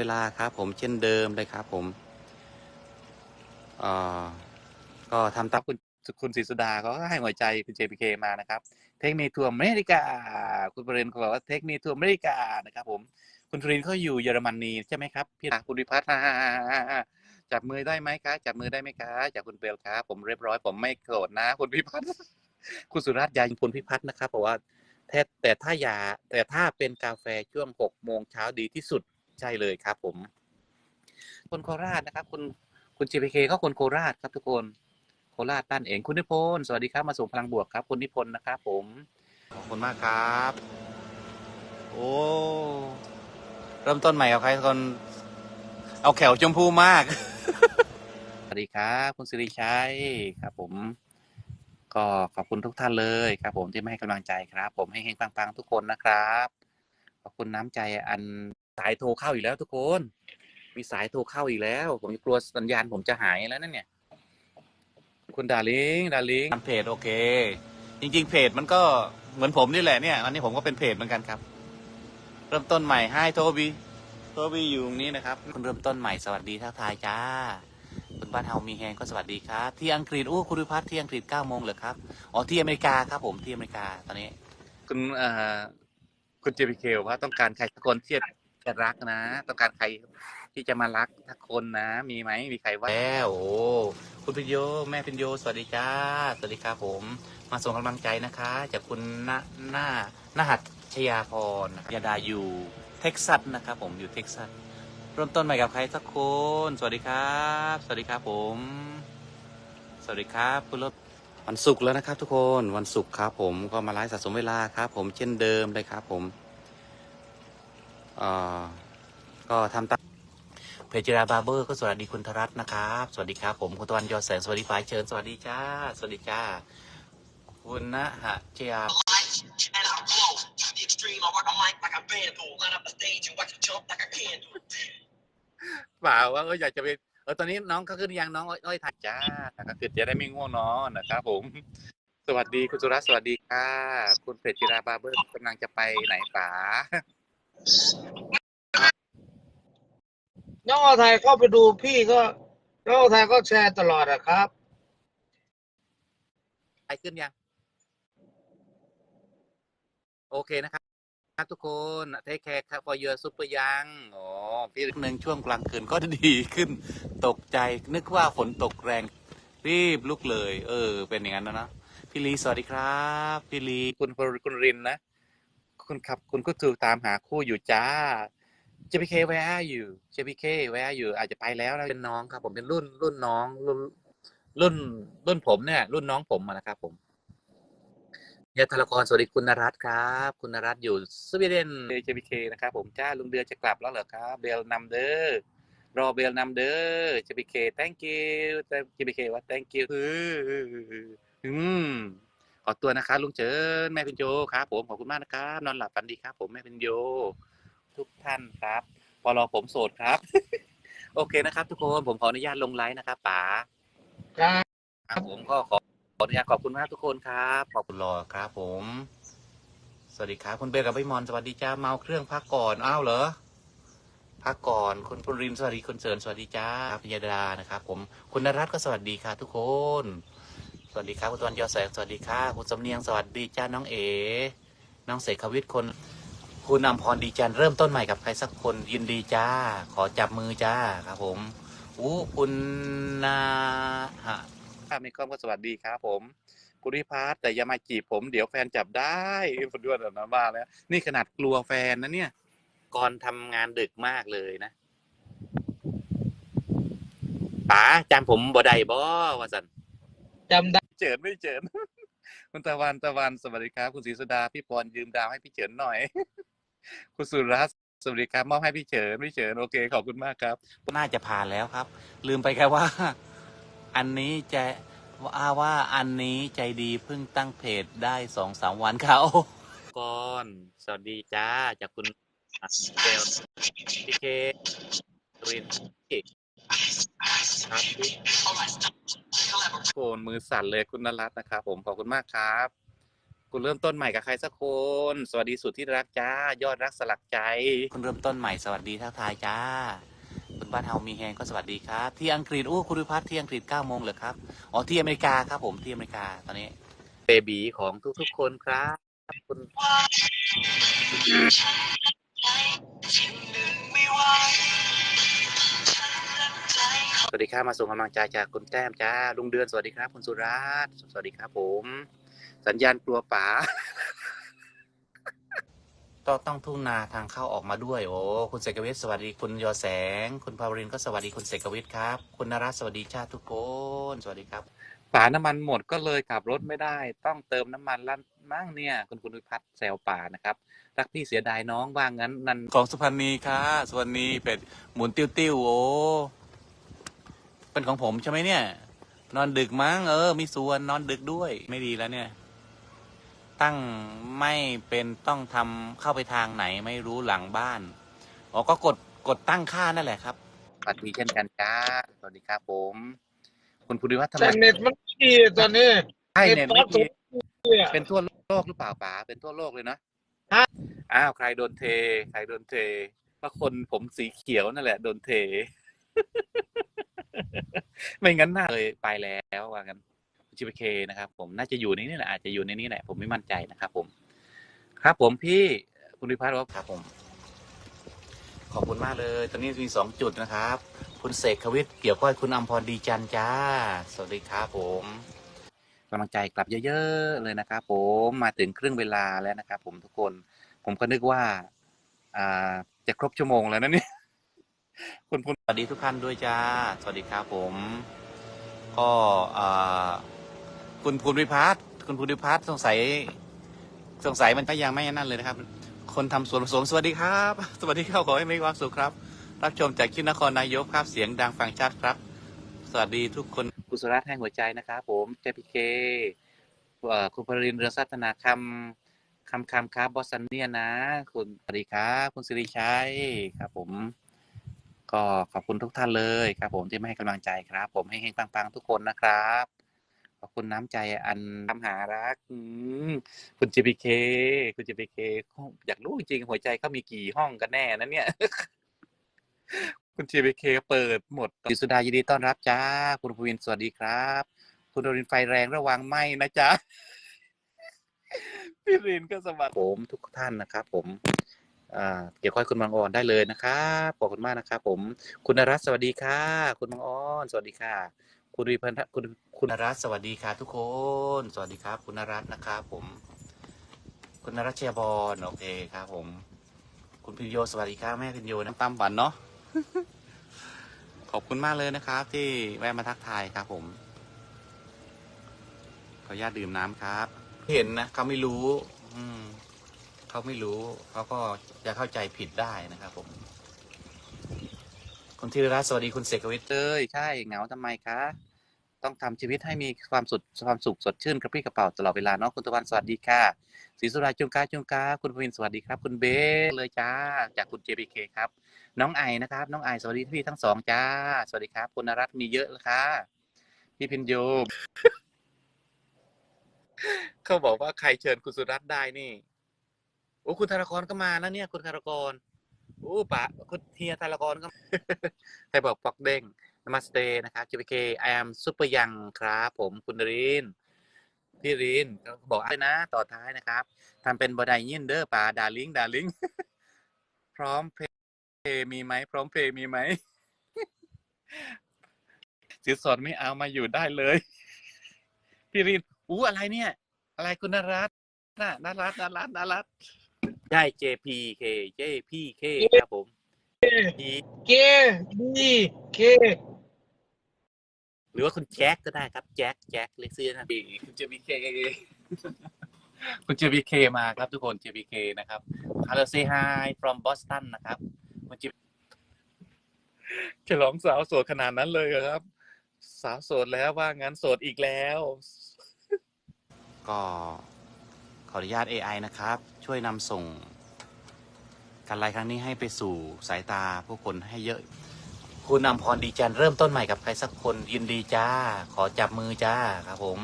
เวลาครับผมเช่นเดิมเลยครับผมเอ่อก็ทำตามคุณคุณศรีสุดาเขาก็ให้หัวใจคุณ JPK มานะครับเทคมีทัวร์อเมริกา คุณประเรนเขาบอกว่าเทคมีทัวร์อเมริกานะครับ ผม คุณทรินเขาอยู่เยอรมนีใช่ไหมครับพี่คุณวิพัฒน์จับมือได้ไหมคะจับมือได้ไหมคะจากคุณเบลครับผมเรียบร้อย ผมไม่โกรธนะ คุณพิพัฒน์คุณสุรัตน์ยายิงคุณพิพัฒน์นะครับเพราะว่าแต่แต่ถ้าอยาแต่ถ้าเป็นกาแฟช่วงหกโมงเช้าดีที่สุด ใช่เลยครับ ผม คนโคราชนะครับ คุณคุณ JPK ก็คนโคราชครับทุกคน โคราชนั่นเองคุณนิพนธ์สวัสดีครับมาส่งพลังบวกครับ คุณนิพนธ์นะครับผมขอบคุณมากครับ โอ้เริ่มต้นใหม่กับใครสักคนเอาแขวชมพูมาก สวัสดีครับ คุณสิริชัยครับ ผม ก็ขอบคุณทุกท่านเลยครับ ผมที่มาให้กำลังใจครับ ผมให้เฮงปังๆทุกคนนะครับ ขอบคุณน้ำใจอัน สายโทรเข้าอีกแล้วทุกคน มีสายโทรเข้าอีกแล้ว ผมกลัวสัญญาณผมจะหายแล้วนั่นเนี่ย คุณดาริงดาริงทำเพจโอเค จริง ๆ เพจมันก็เหมือนผมนี่แหละเนี่ย อันนี้ผมก็เป็นเพจเหมือนกันครับ เริ่มต้นใหม่ให้โทบีโทบีอยู่ตรงนี้นะครับคุณเริ่มต้นใหม่สวัสดีทักทายจ้าคุณบ้านเฮามีแฮงก็สวัสดีครับ ที่อังกฤษโอ้คุณวิพัฒน์ที่อังกฤษเก้าโมงเหรอครับอ๋อที่อเมริกาครับผมที่อเมริกาตอนนี้ คุณเอ่อคุณเจพีเคว่าต้องการใครสักคนที่ จะรักนะ ต้องการใครที่จะมารักทักคนนะ มีไหมมีใครว่าแล้วโอ้คุณพิญโยแม่พิญโยสวัสดีจ้าสวัสดีครับผม มาส่งกำลังใจนะคะ จากคุณหน้าหน้าหน้าหัดชยาพรนะครับยาดาอยู่เท็กซัสนะครับผมอยู่เท็กซัสเริ่มต้นใหม่กับใครสักคน สวัสดีครับ สวัสดีครับผม สวัสดีครับคุณรถวันศุกร์แล้วนะครับ ทุกคนวันศุกร์ครับผมก็มาไลฟ์สะสมเวลาครับ ผมเช่นเดิมเลยครับผมเอ่อ ก็ทำตามเพจิราบาร์เบอร์ก็สวัสดีคุณธรัตน์นะครับ สวัสดีครับ ผมคุณตะวันยอดแสงสวัสดีฝ่ายเชิญสวัสดีจ้า สวัสดีจ้า คุณนะฮะเจีย and I blow to the extreme. I work a mic like a vandal. Line up the stage and watch it jump like a candle. เปล่าว่าเอออยากจะไปเออตอนนี้น้องเขาขึ้นยังน้องอ้อยอ้อยถัดจ้าก็คือจะได้ไม่ง่วงนอนนะครับผม สวัสดีคุณสุรัตน์สวัสดีค่ะ คุณเพจิราบาร์เบอร์กำลังจะไปไหนป๋า น้องเอาไทยเข้าไปดูพี่ก็น้องเอาไทยก็แชร์ตลอดอะครับ ไปขึ้นยัง โอเคนะครับครับทุกคนเทคแคร์ครับ for your super ยังอ๋อพี่หนึ่งช่วงกลางคืนก็ดีขึ้น ตกใจนึกว่าฝนตกแรง รีบลุกเลย เออ เป็นอย่างนั้นนะเนอะพี่ลีสวัสดีครับ พี่ลีคุณคุณรินนะ คุณขับ คุณก็ถูกตามหาคู่อยู่จ้า JPK where are you JPK where are you อาจจะไปแล้วนะเป็นน้องครับ ผมเป็นรุ่นรุ่นน้องรุ่นรุ่นรุ่นผมเนี่ย รุ่นน้องผมนะครับ ผมยาธารกรสวัสดีคุณนรัตครับ คุณนรัตอยู่สวีเดน JPK นะครับผมจ้าลุงเดือจะกลับแล้วเหรอครับ เบลนำเด้อรอเบลนำเด้อ JPK thank you JPK ว่า thank you อืม อตัวนะครับลุงเจิญแม่พินโยครับผมขอบคุณมากนะครับนอนหลับฝันดีครับ ผมแม่พินโย ทุกท่านครับพอรอผมโสดครับ โอเคนะครับ ทุกคนผมขออนุญาตลงไลฟ์นะครับป๋าครับครับผมก็ขอขออนุญาตขอบคุณมากทุกคนครับขอบคุณรอครับ ผม สวัสดีครับคุณเบลกับพี่มอนสวัสดีจ้าเมาเครื่องพักก่อนอ้าวเหรอพักก่อนคุณปุรินทร์สวัสดีคุณเสริญสวัสดีจ้าพิยดานะครับ ผมคุณนรัตน์ก็สวัสดีค่ะทุกคน สวัสดีครับคุณตะวันยอดแสงสวัสดีค่ะคุณสำเนียงสวัสดีจ้าน้องเอน้องเสกขวิทย์คนคุณอำพรดีจันทร์เริ่มต้นใหม่กับใครสักคนยินดีจ้า ขอจับมือจ้าครับผมอู้คุณนาฮะถ้ามีข้อมก็สวัสดีครับผมคุณริพาร์แต่อย่ามาจีบผมเดี๋ยวแฟนจับได้ผมด้วยนะมาแล้วนี่ขนาดกลัวแฟนนะเนี่ย ก่อนทำงานดึกมากเลยนะป๋าจำผมบ่ได้บ่ว่าสันจำได้ เจิญไม่เจิญคุณตะวันตะวันสวัสดีครับ คุณศรีสุดาพี่ปอนยืมดาวให้พี่เฉินหน่อย คุณสุรัตน์สวัสดีครับมอบให้พี่เฉินพี่เฉินโอเคขอบคุณมากครับ น่าจะผ่านแล้วครับ ลืมไปแค่ว่า อันนี้จะว่าว่าอันนี้ใจดีเพิ่งตั้งเพจได้สองสามวันเขาก่อนสวัสดีจ้าจากคุณเบลพี่เครินครับพี่ โฟนมือสั่นเลยคุณนรัตน์นะครับผมขอบคุณมากครับ คุณเริ่มต้นใหม่กับใครสักคน สวัสดีสุดที่รักจ้า ยอดรักสลักใจ คุณเริ่มต้นใหม่สวัสดีทักทายจ้า คุณบ้านเฮามีแฮงก็สวัสดีครับ ที่อังกฤษอู้คุณวิพัฒน์ที่อังกฤษ9โมงเหรอครับ อ๋อที่อเมริกาครับผมที่อเมริกาตอนนี้เบบีของทุกๆคนครับคุณ สวัสดีครับมาส่งกำลังใจจากคุณแต้มจ้าลุงเดือนสวัสดีครับ คุณสุรัตน์สวัสดีครับผม สัญญาณกลัวป๋าต้องต้องทุ่งนาทางเข้าออกมาด้วย โอ้คุณเสกวิทย์สวัสดีคุณยอแสง คุณภาวรินทร์ก็สวัสดีคุณเสกวิทย์ครับ คุณนรัตน์สวัสดีชาติทุกคนสวัสดีครับป๋าน้ำมันหมดก็เลยขับรถไม่ได้ ต้องเติมน้ำมันลั่นมั่งเนี่ย คุณคุณวิพัฒน์แซวป่านะครับ รักพี่เสียดายน้องว่างั้นนันของสุพรรณีค่ะสุพรรณีเป็ดหมุนติ้วติ้วๆโอ้ เป็นของผมใช่ไหมเนี่ย นอนดึกมั้งเออ มีส่วนนอนดึกด้วย ไม่ดีแล้วเนี่ย ตั้งไม่เป็นต้องทำเข้าไปทางไหนไม่รู้หลังบ้านอ๋อก็กดกดตั้งค่านั่นแหละครับสวัสดีเช่นกันจ้าสวัสดีครับผม คุณภูริวัฒน์ทำไมแต่เน็ตมันไม่ดีตอนนี้ใช่เน็ตไม่ตดีเนี่ยเป็นทั่วโลกหรือเปล่าป๋าเป็นทั่วโลกเลยนะฮะอ้าวใครโดนเท ใครโดนเทก็คนผมสีเขียวนั่นแหละ โดนเท ไม่งั้นน่าเลยไปแล้วว่างั้น GPK นะครับ ผมน่าจะอยู่ในนี้แหละอาจจะอยู่ในนี้แหละผมไม่มั่นใจนะครับผม ครับผมพี่คุณวิพัฒน์ครับผม ขอบคุณมากเลย ตอนนี้มีสองจุดนะครับ คุณเสกขวิทย์เกี่ยวก้อยคุณอัมพรดีจันทร์จ้า สวัสดีครับผมกำลังใจกลับเยอะๆเลยนะครับผมมาถึงครึ่งเวลาแล้วนะครับผมทุกคน ผมก็นึกว่า อ่าจะครบชั่วโมงแล้วนะเนี่ย คุณคุณสวัสดีทุกท่านด้วยจ้า สวัสดีครับผม ก็อ่าคุณภูริพัฒน์คุณภูริพัฒน์สงสัย สงสัยมันก็ยังไม่นั่นเลยนะครับ คนทำสวนผสมสวัสดีครับ สวัสดีครับขอให้มีความสุขครับ รับชมจากที่นครนายกครับเสียงดังฟังชัดครับ สวัสดีทุกคนกุศลรัตน์แห่งหัวใจนะครับผมเจพีเคคุณปรินทร์เรืองสัตนาคำคำคำครับบอสซันเนี่ยนะ คุณสวัสดีครับคุณสิริชัยครับผม ก็ขอบคุณทุกท่านเลยครับผมที่มาให้กำลังใจครับ ผมให้เฮงปังๆทุกคนนะครับ ขอบคุณน้ำใจอันทำหารักอืมคุณ JPK คุณ JPK อยากรู้จริงหัวใจเขามีกี่ห้องกันแน่นะเนี่ย คุณ JPK เคเปิดหมดดิสุดายินดีต้อนรับจ้า คุณภูวินสวัสดีครับ คุณโดรินไฟแรงระวังไหมนะจ๊ะพี่รินก็สวัสดีผมทุกท่านนะครับ ผม เกี่ยวข้อยคุณบางออนได้เลยนะครับขอบคุณมากนะครับผม คุณนรัตสวัสดีค่ะ คุณบางออนสวัสดีค่ะ คุณวิพันธ์คุณคุณนรัตสวัสดีค่ะ ทุกคน สวัสดีครับ คุณนรัตนะครับผม คุณนรัชยาบอลโอเคครับ ผม คุณพินโยสวัสดีครับแม่พินโยน้ำตามฝันเนาะขอบคุณมากเลยนะครับ ที่แวะมาทักทายครับ ผมขออนุญาตดื่มน้ำครับ เห็นนะเขาไม่รู้ อืม เขาไม่รู้เขาก็จะเข้าใจผิดได้นะครับผมคุณธีรรัตน์สวัสดีคุณเสกวิทย์เอ้ยใช่เหงาทำไมคะ ต้องทำชีวิตให้มีความสุดความสุขสดชื่นกระปรี้กระเป๋าตลอดเวลาเนาะคุณตะวันสวัสดีค่ะศรีสุราจุงกาจุงกา คุณพวินสวัสดีครับ คุณเบสเลยจ้า จากคุณ JPK ครับ น้องไอนะครับ น้องไอสวัสดีพี่ทั้งสองจ้า สวัสดีครับ คุณนรัตน์มีเยอะเลยค่ะพี่พินโยเขาบอกว่าใครเชิญคุณสุรัตน์ได้นี่ โอ้คุณธารกรก็มานะเนี่ย คุณธารกรโอ้ปะคุณเฮียธารกรก็ใครบอกปอกเด้งนมาสเตนะครับ JPK I am super young ครับ ผมคุณรินพี่รินบอกเลยนะ ต่อท้ายนะครับทำเป็นบอดายยินเดอร์ป่าดาลิงดาลิงพร้อมเพย์มีไหมพร้อมเพย์มีไหมสินสอดไม่เอามาอยู่ได้เลย พี่รินอู้อะไรเนี่ย อะไรคุณนรัตน์น่ะนรัตน์นรัตน์นรัตน์ ใช่ JPK JPK ครับผม P เกดีเคหรือว่าคุณแจ็คก็ได้ครับ แจ็คแจ็คเล็กซี่นะพี่คุณ JPK คุณ JPK มาครับทุกคน JPK นะครับ Hello say hi from Boston นะครับคุณ JPK ฉลองสาวโสดขนาดนั้นเลยเหรอครับ สาวโสดแล้วว่างั้นโสดอีกแล้ว ก็ ขออนุญาต AI นะครับ ช่วยนำส่ง การไลฟ์ครั้งนี้ให้ไปสู่สายตาผู้คนให้เยอะ คุณอำพรดีจันเริ่มต้นใหม่กับใครสักคนยินดีจ้า ขอจับมือจ้าครับผม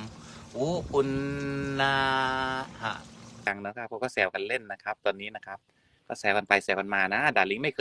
โอ้อุอุนนาฮะดังนะครับเขาก็แซวกันเล่นนะครับ ตอนนี้นะครับ ก็แซวกันไปแซวกันมานะดาลิงไม่เคย